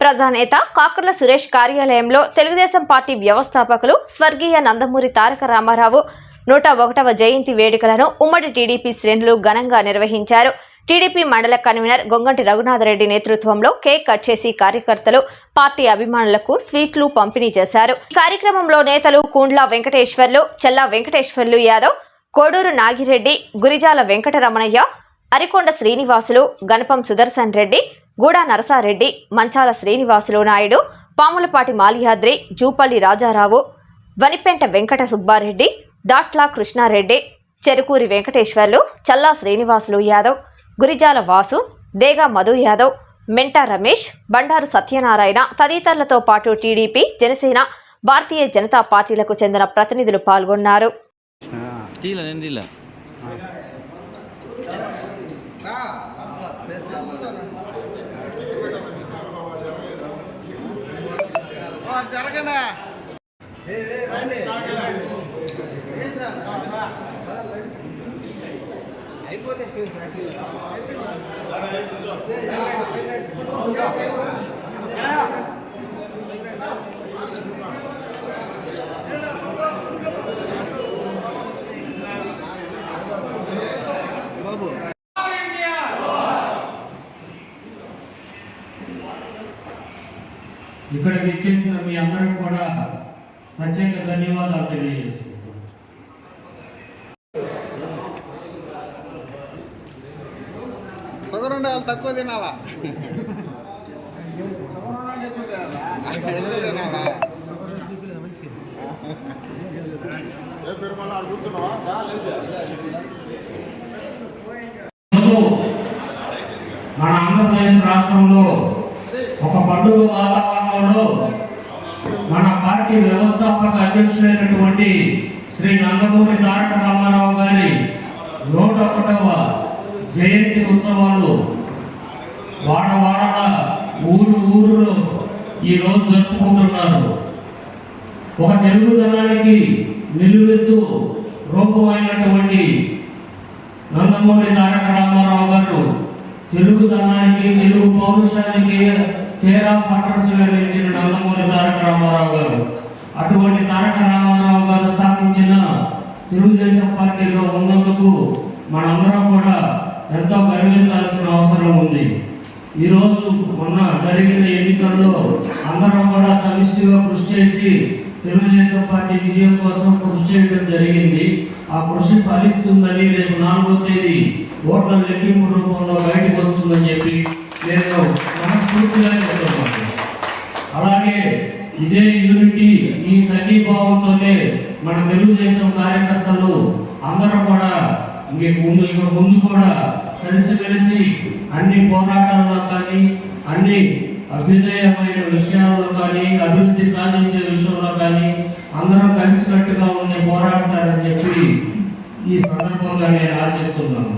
ప్రజానేత కాకర్ల సురేష్ కార్యాలయంలో తెలుగుదేశం పార్టీ వ్యవస్థాపకులు స్వర్గీయ నందమూరి తారక రామారావు నూట ఒకటవ జయంతి వేడుకలను ఉమ్మడి టీడీపీ శ్రేణులు ఘనంగా నిర్వహించారు. టీడీపీ మండల కన్వీనర్ గొంగంటి రఘునాథరెడ్డి నేతృత్వంలో కేక్ కట్ చేసి కార్యకర్తలు పార్టీ అభిమానులకు స్వీట్లు పంపిణీ చేశారు. ఈ కార్యక్రమంలో నేతలు కూండ్ల వెంకటేశ్వర్లు చెల్లా వెంకటేశ్వర్లు యాదవ్ కోడూరు నాగిరెడ్డి గురిజాల వెంకటరమణయ్య అరికొండ శ్రీనివాసులు గణపం సుదర్శన్ రెడ్డి గూడా నరసారెడ్డి మంచాల శ్రీనివాసులు నాయుడు పాములపాటి మాలియాద్రి జూపల్లి రాజారావు వనిపెంట వెంకట సుబ్బారెడ్డి దాట్ల కృష్ణారెడ్డి చెరుకూరి వెంకటేశ్వర్లు చల్లా శ్రీనివాసులు యాదవ్ గురిజాల వాసు దేగా మధు యాదవ్ మెంటా రమేష్ బండారు సత్యనారాయణ తదితరులతో పాటు టీడీపీ జనసేన భారతీయ జనతా పార్టీలకు చెందిన ప్రతినిధులు పాల్గొన్నారు. అది జరగనా అయిపోతే. ఇక్కడికి ఇచ్చేసిన మీ అందరికి కూడా ప్రత్యేక ధన్యవాదాలు తెలియజేస్తున్నాను షుగర్ ఉండే వాళ్ళు తక్కువ తినాలా? ఎక్కువ తినాలా ఈరోజు మన ఆంధ్రప్రదేశ్ రాష్ట్రంలో ఒక పండుగ వాతావరణంలో మన పార్టీ వ్యవస్థాపక అధ్యక్షుడైనటువంటి శ్రీ నందమూరి తారక రామారావు గారి నూట ఒకటవ జయంతి ఉత్సవాలు వాడ వాడ ఊరు ఊరులో ఈరోజు జరుపుకుంటున్నారు. ఒక తెలుగుదనానికి నిలువెత్తు రూపమైనటువంటి నందమూరి తారక రామారావు గారు తెలుగుదనానికి తెలుగు పౌరుషానికి కేరా ఆఫ్ నిలిచిన నందమూరి తారక రామారావు గారు. అటువంటి తారక రామారావు గారు స్థాపించిన తెలుగుదేశం పార్టీలో ఉన్నందుకు మనందరం కూడా ఎంతో గర్వించాల్సిన అవసరం ఉంది. ఈరోజు మొన్న జరిగిన ఎన్నికల్లో అందరం కూడా సమిష్టిగా కృషి చేసి తెలుగుదేశం పార్టీ విజయం కోసం కృషి చేయడం జరిగింది. ఆ కృషి ఫలిస్తుందని రేపు నాలుగో తేదీ ఓట్ల లెక్కింపు రూపంలో బయటకు వస్తుందని చెప్పి నేను మనస్ఫూర్తిగా చెప్తున్నాను అలాగే ఇదే యూనిటీ ఈ సంఘీభావంతోనే మన తెలుగుదేశం కార్యకర్తలు అందరూ కూడా ఇంక ముందు ఇక ముందు కూడా కలిసిమెలిసి అన్ని పోరాటాల్లో కానీ అన్ని అభ్యుదయమైన విషయాల్లో కానీ అభివృద్ధి సాధించే విషయంలో కానీ అందరం కలిసికట్టుగా ఉండి పోరాడతారని చెప్పి ఈ సందర్భంగా నేను ఆశిస్తున్నాను.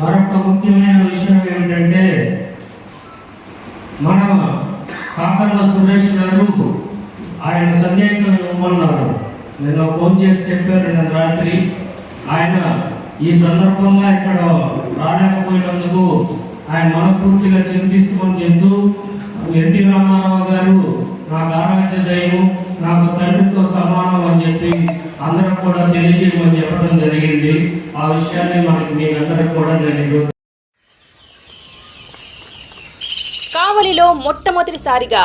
మరొక ముఖ్యమైన విషయం ఏమిటంటే మన కాకర్ల సురేష్ గారు ఆయన సందేశం ఇవ్వమన్నారు. నేను ఫోన్ చేసి చెప్పారు నిన్న రాత్రి. ఆయన ఈ సందర్భంగా ఇక్కడ రాలేకపోయినందుకు ఆయన మనస్ఫూర్తిగా చింతిస్తామని చెప్తూ ఎన్టీ రామారావు గారు నాకు ఆరాధ్య దైవం నాకు తండ్రితో సమానం అని చెప్పి అందరికి కూడా తెలియజేయమని చెప్పడం జరిగింది. ఆ విషయాన్ని మనకి మీకు అందరికి కూడా నేను కావలిలో మొట్టమొదటిసారిగా